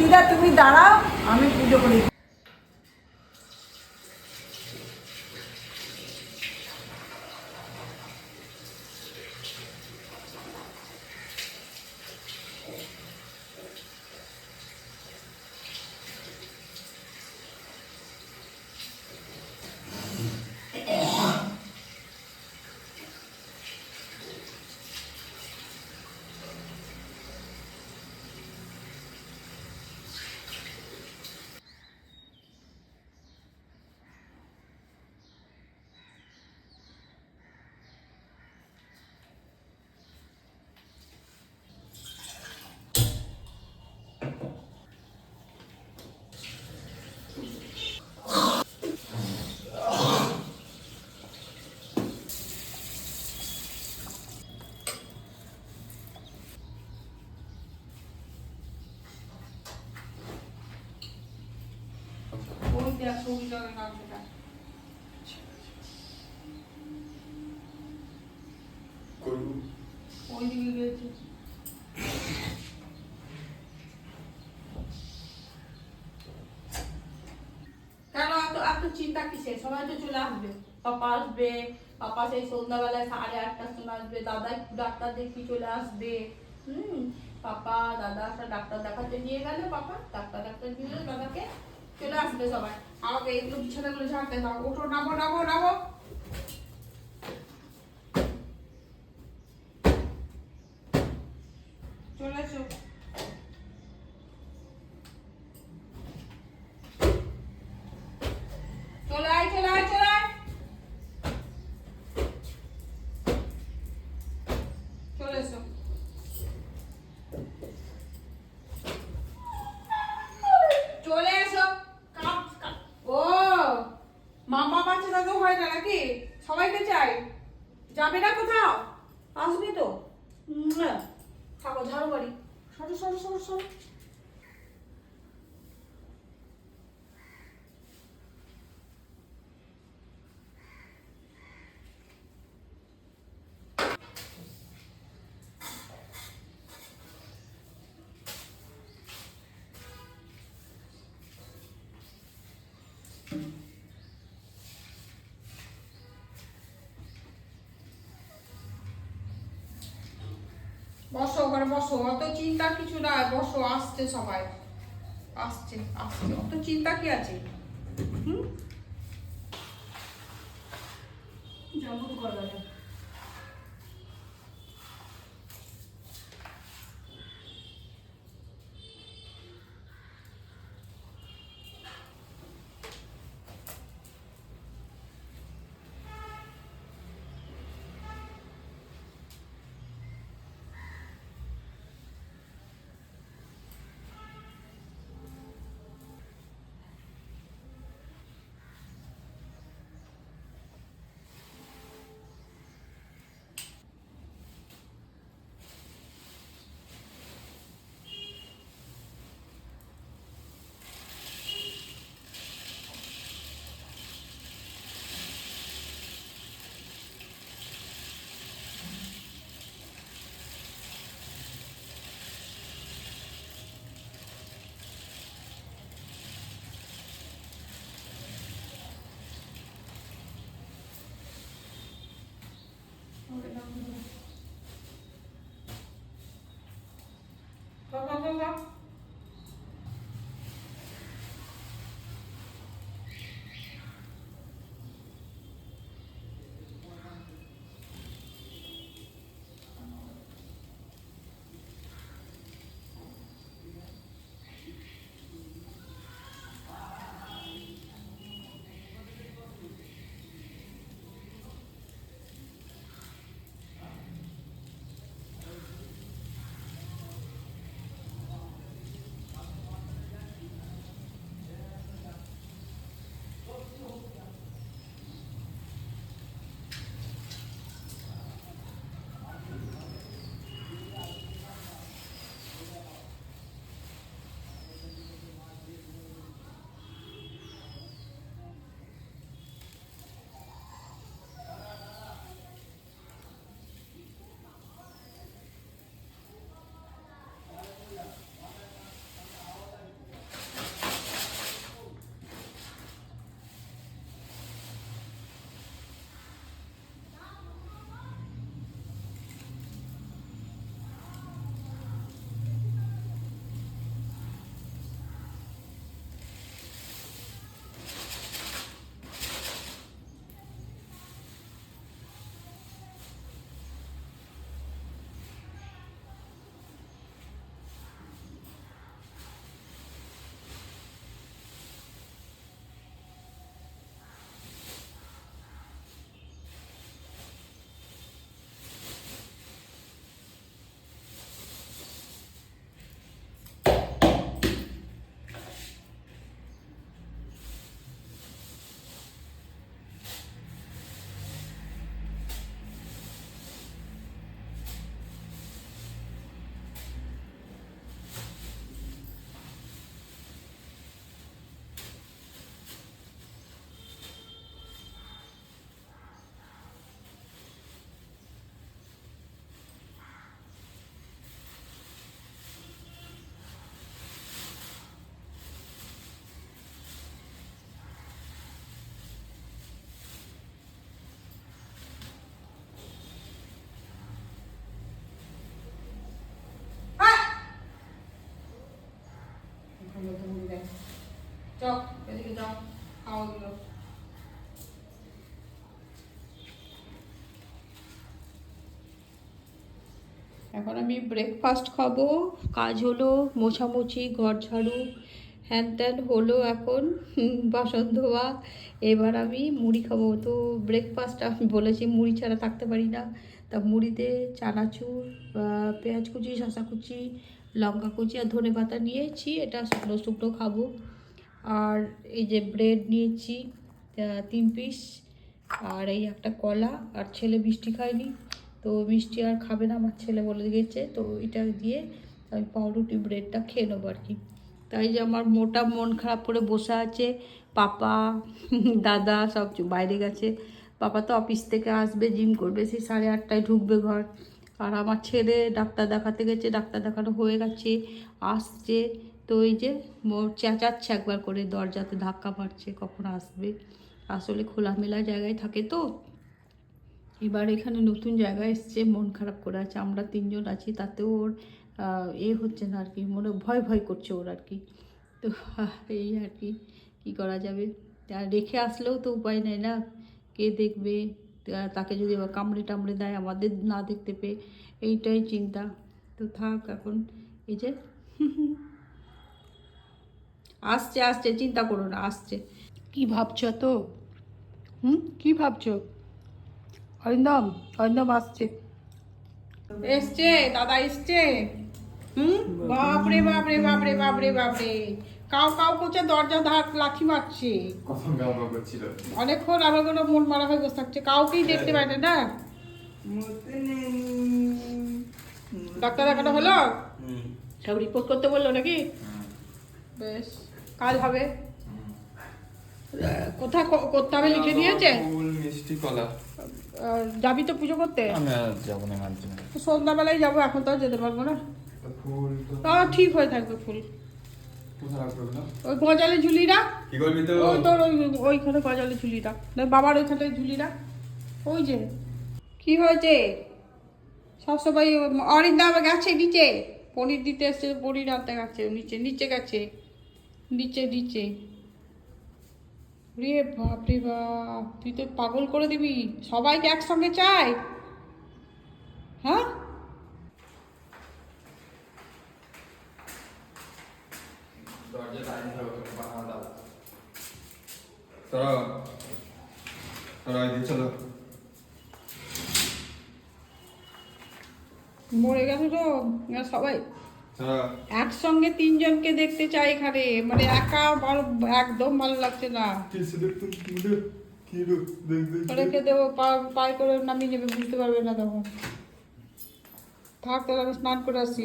দিদা তুমি দাঁড়াও আমি পুজো করি ওই দেখ ছবিটা কাগজটা করব ওই দিকে গেছে কেন এত এত চিন্তা কিসের? সময় তো চলে আসবে। পাপা আসবে, পাপা সেই সন্ধ্যাবেলায় সাড়ে আটটার সময় আসবে দাদা একটু ডাক্তার দেখি চলে আসবে। হুম, পাপা, দাদা একটা ডাক্তার দেখাতে নিয়ে গেলে, পাপা ডাক্তার ডাক্তার গেলে, দাদাকে চলে আসবে সবাই। আমাকে এগুলো বিছানাগুলো ঝাড়তে দাও। ওঠো, নামো নামো নামো চলে এসো চলে আয় চলে আয় চলে আয় চলে এসো চলে এসো কাপ কাপ ও মামা বাচ্চাটা তো হয় না নাকি সবাইকে চাই যাবে না কোথাও আসবি তো উম, থাকো ঝাড়ু বাড়ি সরো সরো সরো সরো বসো ওখানে, বসো। অত চিন্তা কিছু না, বসো, আসছে সবাই। আসছে আসছে। অত চিন্তা কি আছে? হুম? 성경 এখন আমি ব্রেকফাস্ট খাব। কাজ হলো, মোছামুছি, ঘর ঝাড়ু, হ্যান ত্যান হলো এখন বাসন ধোয়া। এবার আমি মুড়ি খাব। তো ব্রেকফাস্ট আমি বলেছি, মুড়ি ছাড়া থাকতে পারি না। তা মুড়িতে চানাচুর পেঁয়াজ কুচি, শসা কুচি, লঙ্কা কুচি আর ধনে পাতা নিয়েছি। এটা শুকনো শুকনো খাব। আর এই যে ব্রেড নিয়েছি তিন পিস আর এই একটা কলা। আর ছেলে মিষ্টি খায়নি। তো মিষ্টি আর খাবে না, আমার ছেলে বলে গেছে, তো এটা দিয়ে আমি পাউরুটি ব্রেডটা খেয়ে নেব আর কি। তাই যে আমার মোটা মন খারাপ করে বসে আছে, পাপা, দাদা সব বাইরে গেছে। পাপা তো অফিস থেকে আসবে, জিম করবে, সেই সাড়ে আটটায় ঢুকবে ঘর। আর আমার ছেলে ডাক্তার দেখাতে গেছে, ডাক্তার দেখানো হয়ে গেছে, আসছে। তো ওই যে চেঁচাচ্ছে একবার করে, দরজাতে ধাক্কা মারছে, কখন আসবে? আসলে খোলামেলা জায়গায় থাকে তো। এবার এখানে নতুন জায়গায় এসছে, মন খারাপ করে আছে। আমরা তিনজন আছি তাতে ওর এ হচ্ছে না আর কি মনে ভয় ভয় করছে ওর আর কি তো এই আর কি কী করা যাবে? আর রেখে আসলেও তো উপায় নেই না। কে দেখবে? তাকে যদি কামড়ে টামড়ে দেয়, আমাদের না দেখতে পেয়ে, এইটাই চিন্তা। তো থাক এখন, এই যে আসছে আসছে, চিন্তা করো না, আসছে। কি ভাবছ তো? হুম? কি ভাবছ? অরিন্দম অরিন্দম আসছে। এসছে দাদা এসছে। হুম? বাপরে বাপরে বাপরে বাপরে বাপরে। কাউ কাউ করছে দরজা ধার লাথি মারছে। অনেকক্ষণ আমার কোনো মন মারা হয়ে বসে থাকছে। কাউকেই দেখতে পায় না। ডাক্তার দেখানো হলো? সব রিপোর্ট করতে বলল নাকি? বেশ কাল হবে। কোথায় করতে হবে লিখে দিয়েছে মিষ্টি কলা। যাবি তো পুজো করতে? যাব না সন্ধ্যাবেলায় যাব এখন তো আর যেতে পারব না। ফুল তো তা ঠিক হয়ে থাকবে ফুল। কোথায় রাখব না? ওই গজালে ঝুলিরা কি করবি তো? ওই তোর ওই ওইখানে গজালে ঝুলিরা বাবার ওইখানে ঝুলিরা ওই যে। কি হয়েছে? সবসময় অরিন্দা আবার গেছে নিচে। পনির দিতে এসছে পনির আনতে গেছে নিচে নিচে গেছে। নিচে নিচে। রে বাপ রে বাপ তুই তো পাগল করে দিবি। সবাইকে একসঙ্গে চাই। হ্যাঁ? চলো। মরে গেছে তো সবাই। একসঙ্গে তিনজনকে দেখতে চাই এখানে। মানে একা ভালো একদম ভালো লাগছে না। রেখে দেবো পায়ে করে নামিয়ে নেবে বুঝতে পারবে না তখন। থাক তাহলে আমি স্নান করে আসি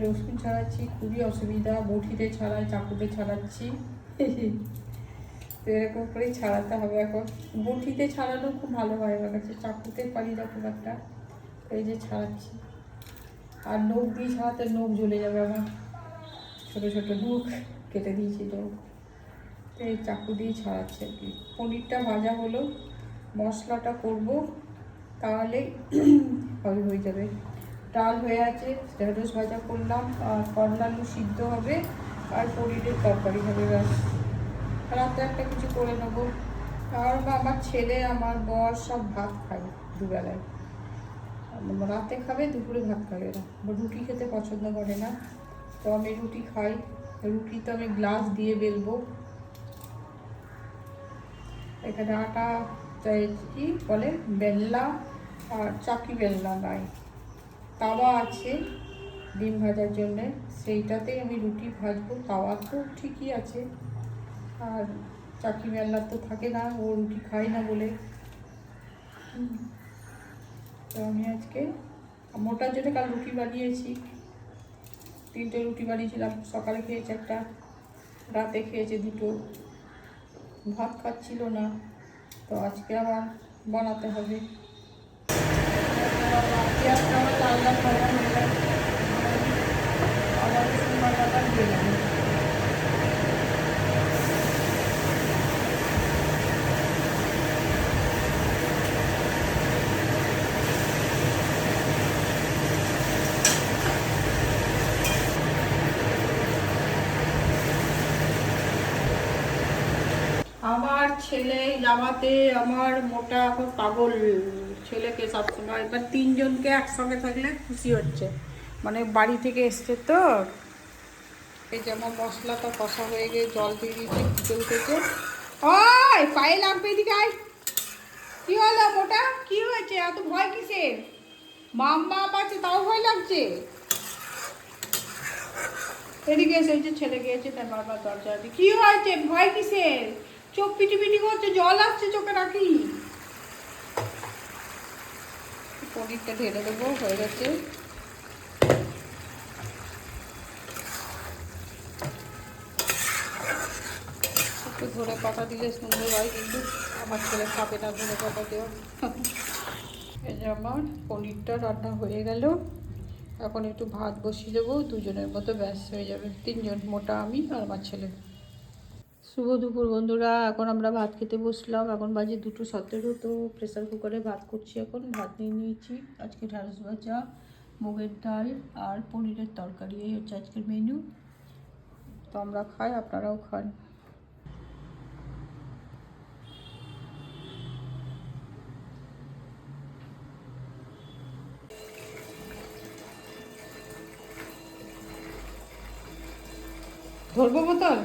রসুন ছাড়াচ্ছি, খুবই অসুবিধা বটিতে ছাড়াই, চাকুতে ছাড়াচ্ছি। তো এরকম করেই ছাড়াতে হবে এখন। বটিতে ছাড়ানো খুব ভালো হয় আমার কাছে, চাকুতে পারি না খুব একটা। এই যে ছাড়াচ্ছি। আর নখ দিয়ে ছাড়াতে নখ জ্বলে যাবে আমার। ছোটো ছোটো নখ কেটে দিয়েছি নখ তো এই চাকু দিয়ে ছাড়াচ্ছি আর কি। পনিরটা ভাজা হলো, মশলাটা করব, তাহলে হয়ে যাবে। ডাল হয়ে আছে ঢেঁড়স ভাজা করলাম, আর করলা আলু সিদ্ধ হবে, আর পনিরের তরকারি হবে ব্যাস। রাতে একটা কিছু করে নেব। আর আমার ছেলে, আমার বর সব ভাত খায় দুবেলায়। রাতে খাবে, দুপুরে ভাত খাবে না রুটি খেতে পছন্দ করে না। তো আমি রুটি খাই। রুটি তো আমি গ্লাস দিয়ে বেলবো। এখানে আটা চাই কি বলে? বেল্লা আর চাকি বেল্লা নাই। তাওয়া আছে, ডিম ভাজার জন্যে। সেইটাতেই আমি রুটি ভাজবো, তাওয়া তো ঠিকই আছে। আর চাকি বেল্লা তো থাকে না, ও রুটি খায় না বলে। তো আমি আজকে মোটার জন্য কাল রুটি বানিয়েছি। তিনটে রুটি বানিয়েছিলাম, সকালে খেয়েছে একটা, রাতে খেয়েছে দুটো। ভাত খাচ্ছিল না, তো আজকে আবার বানাতে হবে পেঁয়াজটা আমার লাল লাল ভাজা হয়ে গেছে আবার রসুন বাটাটা দিয়ে দেবো আমার ছেলে জামাতে আমার মোটা এখন পাগল ছেলেকে সবসময়, এবার তিনজনকে একসঙ্গে থাকলে খুশি হচ্ছে। মানে বাড়ি থেকে এসছে তো। এই যেমন মশলাটা কষা হয়ে গিয়ে জল দিয়ে দিয়েছে ফুটে উঠেছে ওই, পায়ে লাগবে এদিকে আয়। কি হলো মোটা কি হয়েছে? এত ভয় কিসের? মাম্মা আছে, তাও ভয় লাগছে? এদিকে এসে যে ছেলে গিয়েছে, তার বারবার দরজা কি হয়েছে? ভয় কিসের? চোখ পিটি পিটি করছে, জল আসছে চোখে নাকি? পনিরটা ঢেলে দেবো, হয়ে গেছে। একটু ধরে পাতা দিলে সুন্দর হয়, কিন্তু আমার ছেলে খাবে না ধরে পাতা দেওয়া। এই যে আমার পনিরটা রান্না হয়ে গেল। এখন একটু ভাত বসিয়ে দেবো, দুজনের মতো ব্যাস হয়ে যাবে। তিনজন মোটা আমি আর আমার ছেলে। শুভ দুপুর বন্ধুরা, এখন আমরা ভাত খেতে বসলাম। এখন বাজে দুটো সতেরো, তো প্রেসার কুকারে ভাত করছি এখন। ভাত নিয়ে নিয়েছি। আজকে ঢ্যাঁড়স ভাজা, মুগের ডাল আর পনিরের তরকারি, এই হচ্ছে আজকের মেনু তো আমরা খাই, আপনারাও খান। ধরবো বোতল?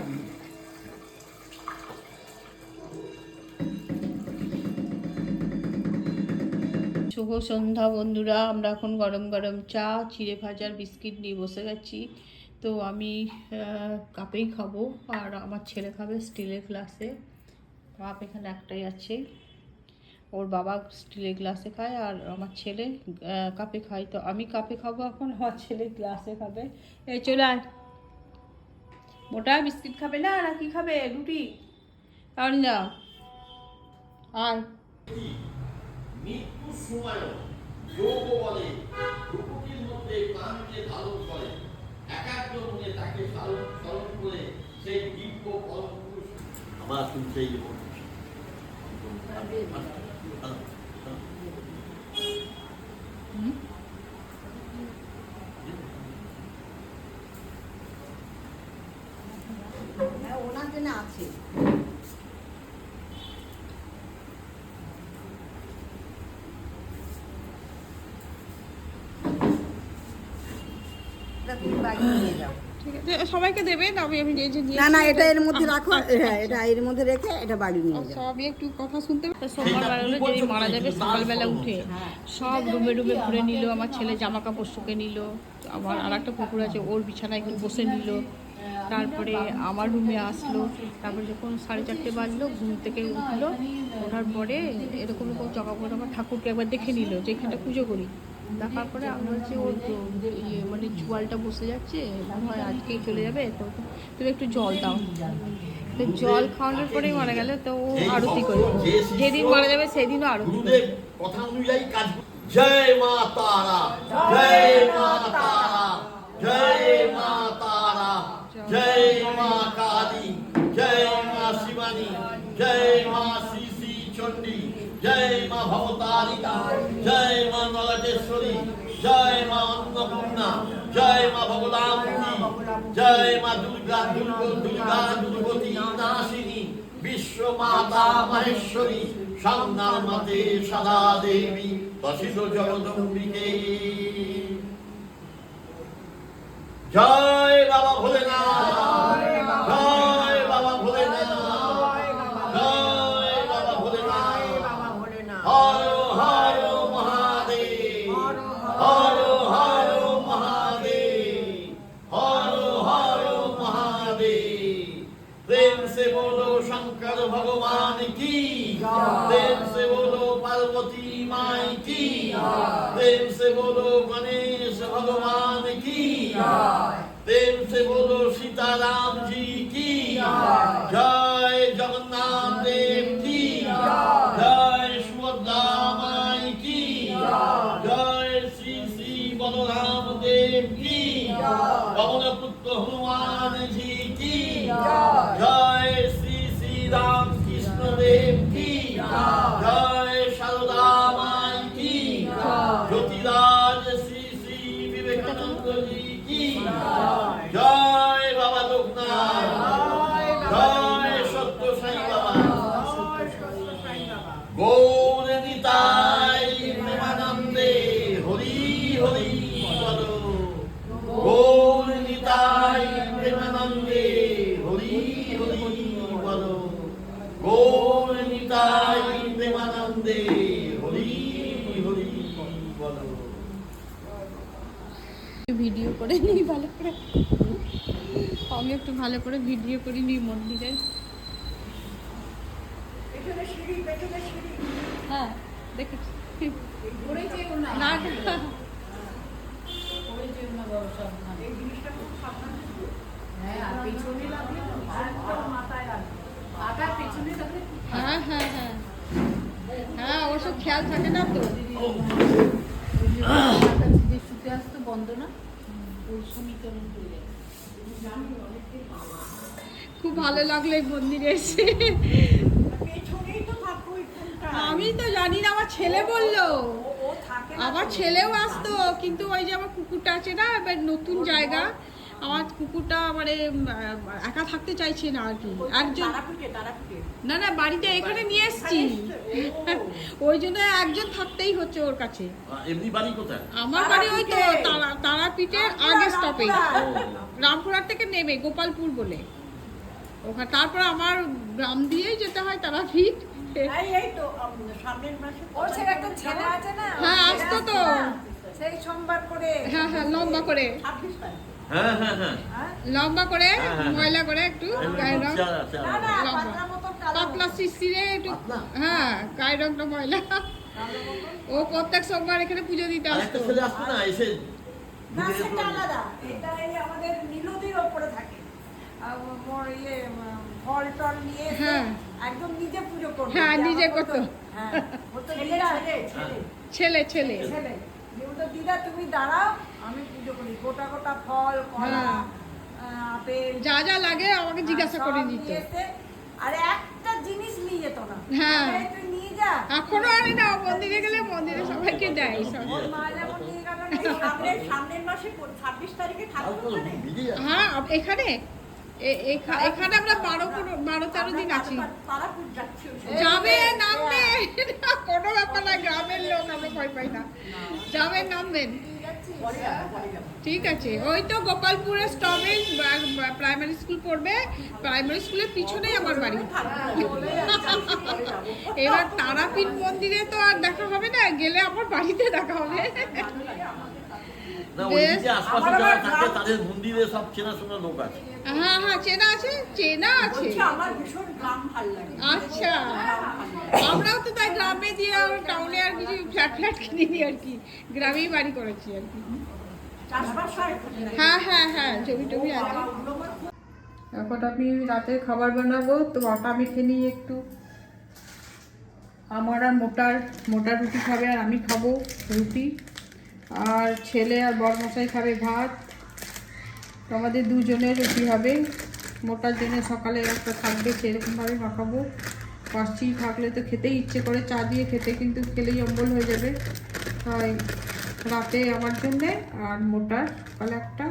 শুভ সন্ধ্যা বন্ধুরা, আমরা এখন গরম গরম চা, চিড়ে ভাজার বিস্কিট নিয়ে বসে গেছি। তো আমি কাপেই খাব আর আমার ছেলে খাবে স্টিলের গ্লাসে। কাপ এখানে একটাই আছে। ওর বাবা স্টিলের গ্লাসে খায় আর আমার ছেলে কাপে খায়। তো আমি কাপে খাব এখন, আমার ছেলে গ্লাসে খাবে। এই চলে আয়। মোটা বিস্কিট খাবে না না কি খাবে? রুটি। তাহলে না আর মৃত্যুর সময় যোগ বলে রূপটির মধ্যে প্রাণকে ধারণ করে। একাগ্র মনে তাকে ধারণ স্মরণ করে সেই দিব্য পরম পুরুষ। আবার তুমি সেই হ্যাঁ ওনার জন্য আছে তুমি বাড়ি নিয়ে যাও। ঠিক আছে সবাইকে দেবে না আমি আমি যে না না এটা এর মধ্যে রাখো। হ্যাঁ এটা এর মধ্যে রেখে এটা বাড়ি নিয়ে আচ্ছা যাও। আমি একটু কথা শুনতে সোমবার যেদিন মারা যাবে সকালবেলা উঠে সব রুমে রুমে ঘুরে নিল আমার ছেলে জামা কাপড় শুকে নিল আমার আর একটা কুকুর আছে ওর বিছানায় একটু বসে নিল। তারপরে আমার রুমে আসলো তারপরে যখন সাড়ে চারটে বাজলো ঘুম থেকে উঠল ওঠার পরে এরকম এরকম জগাপড় আমার ঠাকুরকে একবার দেখে নিল যে এখানটা পুজো করি। দেখার পরে আমি বলছি ওর তো ইয়ে মানে চুয়ালটা বসে যাচ্ছে হয় আজকেই চলে যাবে তো তুমি একটু জল দাও। তো জল খাওয়ানোর পরেই মারা গেল তো ও আরতি করবে যেদিন মারা যাবে সেদিনও আরতি কথা অনুযায়ী কাজ জয় মা তারা জয় মা তারা জয় মা তারা জয় মা কালী জয় মা শিবানী জয় মা জয় মা ভবতারিকা, জয় মা নরকেশ্বরী জয় মা অন্নপূর্ণা, জয় মা ভগবামী জয় মা দুর্গা দুর্গ দুর্গা দুর্গতি নাশিনী, বিশ্ব মাতা মহেশ্বরী, সামনার মাতে সদা দেবী দশিত জগদম্বিকে। জয় বাবা ভোলেনাথ। Long. ভিডিও করে নিই ভালো করে। আমি একটু ভালো করে ভিডিও করে নিই মন্দিরে হ্যাঁ দেখেছি না হ্যাঁ হ্যাঁ হ্যাঁ। হ্যাঁ ওসব খেয়াল থাকে না তো। আস্তে আসতো বন্ধ না? খুব ভালো লাগল এই মন্দিরে এসে। আমি তো জানি না, আমার ছেলে বলল। আমার ছেলেও আসতো, কিন্তু ওই যে আমার কুকুরটা আছে না, এবার নতুন জায়গা। আমার কুকুরটা মানে একা থাকতে চাইছে না আর কি। একজন না না বাড়িতে এখানে নিয়ে এসছি। ওই জন্য একজন থাকতেই হচ্ছে ওর কাছে। এমনি বাড়ি কোথায়? আমার বাড়ি ওই তো তারাপীঠের আগে স্টপেজ রামপুরহাট থেকে নেমে গোপালপুর বলে। ওখানে তারপর আমার গ্রাম দিয়েই যেতে হয় তারাপীঠ। এই এই তো আম, সামনের মাসে ওর ছেলে একটা ছেলে আছে না? হ্যাঁ আসতো তো। সেই সোমবার করে। হ্যাঁ হ্যাঁ লম্বা করে। হ্যাঁ হ্যাঁ হ্যাঁ? লম্বা করে। ময়লা করে একটু গায়ের রং। পাতলা মতন কালো। পাতলা শিশিরে একটু হ্যাঁ গায়ের রংটা ময়লা। ও প্রত্যেক সোমবার এখানে পুজো দিতে আসতো। ছেলে না এসে না সেটা আলাদা। এটা আমাদের নীলদির ওপরে থাকে। ইয়ে ফল টল নিয়ে হ্যাঁ। একদম নিজে পুজো করতো। হ্যাঁ, নিজে ছেলে ছেলে। দিদা তুমি দাঁড়াও আমি পুজো করি। গোটা গোটা ফল কলা হ্যাঁ। আপেল যা যা লাগে আমাকে জিজ্ঞাসা করে নিয়ে আর একটা জিনিস নিয়ে যেত না। হ্যাঁ। নিয়ে যা। এখনও আনে না মন্দিরে গেলে মন্দিরে সবাইকে দেয় সব মা যেমন নিয়ে গেল না, সামনের সামনের মাসে ছাব্বিশ তারিখে থাকব হ্যাঁ এখানে? এখা- এখানে আমরা বারো বারো তেরো দিন আছি। যাবে নামবে। কোনো ব্যাপার না গ্রামের লোক আমরা ভয় পাই না। নামবেন যাব যাব ঠিক আছে। ওই তো গোপালপুরের স্টপেজ প্রাইমারি স্কুল পড়বে। প্রাইমারি স্কুলের পিছনেই আমার বাড়ি। এবার তারাপীঠ মন্দিরে তো আর দেখা হবে না। গেলে আমার বাড়িতে দেখা হবে। হ্যাঁ হ্যাঁ চেনা আছে চেনা আছে। বলছি? আমার ভীষণ গ্রাম ভালো লাগে। আচ্ছা আমরাও তো তাই গ্রামে দিয়ে টাউনে আর কিছু ফ্ল্যাট ফ্ল্যাট কিনিনি আর কি গ্রামেই বাড়ি করেছি আর কি। হ্যাঁ হ্যাঁ হ্যাঁ জমি টমি আছে। এখন আমি রাতের খাবার বানাবো তো আটা মেখে নিই একটু। আমার আর মোটার মোটা রুটি খাবে আর আমি খাব রুটি। আর ছেলে আর বড় মশাই খাবে ভাত। তো আমাদের দুজনের রুটি হবে? মোটার জন্য সকালে একটা থাকবে, সেরকমভাবে মাখাবো। পাঁচটি থাকলে তো খেতেই ইচ্ছে করে, চা দিয়ে খেতে কিন্তু খেলেই অম্বল হয়ে যাবে। তাই রাতে আমার জন্যে আর মোটার সকালে একটা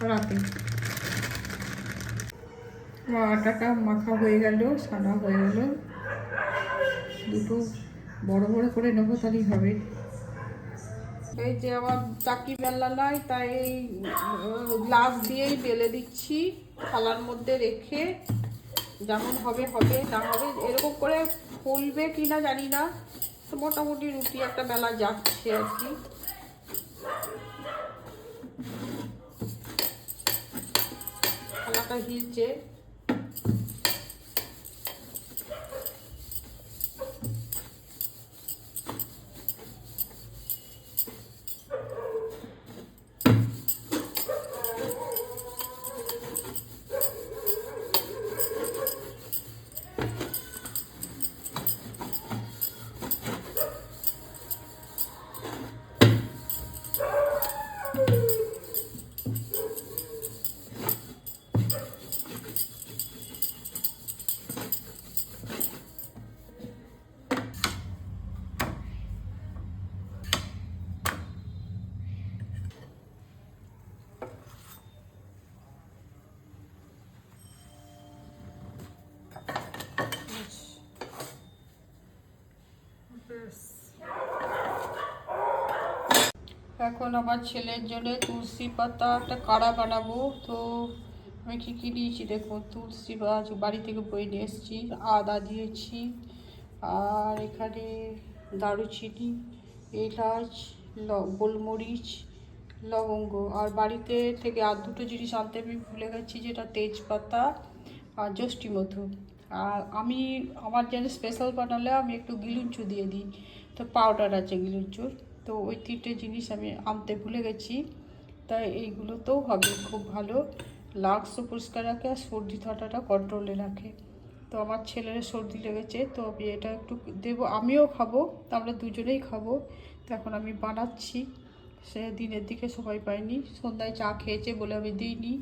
রাতে। আটাটা মাখা হয়ে গেল সাদা হয়ে গেল। দুটো বড় বড় করে নেব তাহলেই হবে। এই যে আমার চাকি বেলা নাই, তাই এই গ্লাস দিয়েই বেলে দিচ্ছি। থালার মধ্যে রেখে যেমন হবে হবে না হবে। এরকম করে ফুলবে কি না জানি না। মোটামুটি রুটি একটা বেলা যাচ্ছে আর কি। থালাটা হিলছে। এখন আমার ছেলের জন্য তুলসী পাতা একটা কাড়া বানাবো। তো আমি কী কী নিয়েছি দেখুন তুলসী গাছ বাড়ি থেকে বই নিয়ে এসেছি, আদা দিয়েছি, আর এখানে দারুচিনি, এলাচ, ল, গোলমরিচ, লবঙ্গ। আর বাড়িতে থেকে আর দুটো জিনিস আনতে আমি ভুলে গেছি, যেটা তেজপাতা আর যষ্টি মধু আর আমি, আমার যেন স্পেশাল বানালে আমি একটু গিলুঞ্চু দিয়ে দিই। তো পাউডার আছে গিলুঞ্চুর তো ওই তিনটে জিনিস আমি আনতে ভুলে গেছি। তাই এইগুলোতেও হবে, খুব ভালো। লাক্সও পরিষ্কার রাখে আর সর্দি ঠান্ডাটা কন্ট্রোলে রাখে। তো আমার ছেলের সর্দি লেগেছে, তো আমি এটা একটু দেবো। আমিও খাব, তো আমরা দুজনেই খাব। তো এখন আমি বানাচ্ছি। সে দিনের দিকে সবাই পায়নি সন্ধ্যায় চা খেয়েছে বলে আমি দিইনি।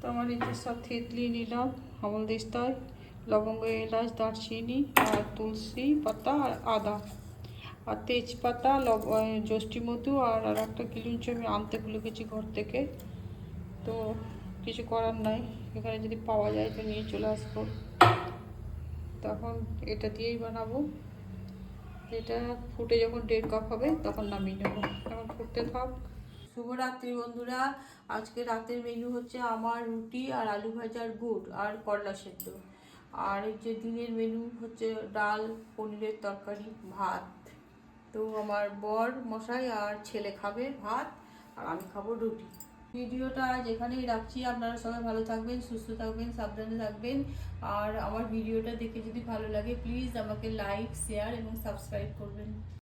তো আমার এই যে সব থেতলিয়ে নিলাম, আমল দিস্তায়, লবঙ্গ, এলাচ, দারচিনি, আর তুলসী পাতা, আর আদা। আর তেজপাতা মধু আর আর একটা গিলুঞ্চ আমি আনতে ভুলে গেছি ঘর থেকে। তো কিছু করার নাই। এখানে যদি পাওয়া যায় তো নিয়ে চলে আসব। তখন এটা দিয়েই বানাবো। এটা ফুটে যখন দেড় কাপ হবে তখন নামিয়ে নেব। এখন ফুটতে থাক। শুভরাত্রি বন্ধুরা। আজকে রাতের মেনু হচ্ছে আমার রুটি আর আলু ভাজার গুড় আর করলা সেদ্ধ। আর যে দিনের মেনু হচ্ছে ডাল, পনিরের তরকারি, ভাত। তো আমার বর মশাই আর ছেলে খাবে ভাত, আর আমি খাব রুটি। ভিডিওটা যেখানেই রাখছি। আপনারা সবাই ভালো থাকবেন, সুস্থ থাকবেন, সাবধানে থাকবেন। আর আমার ভিডিওটা দেখে যদি ভালো লাগে প্লিজ আমাকে লাইক শেয়ার এবং সাবস্ক্রাইব করবেন।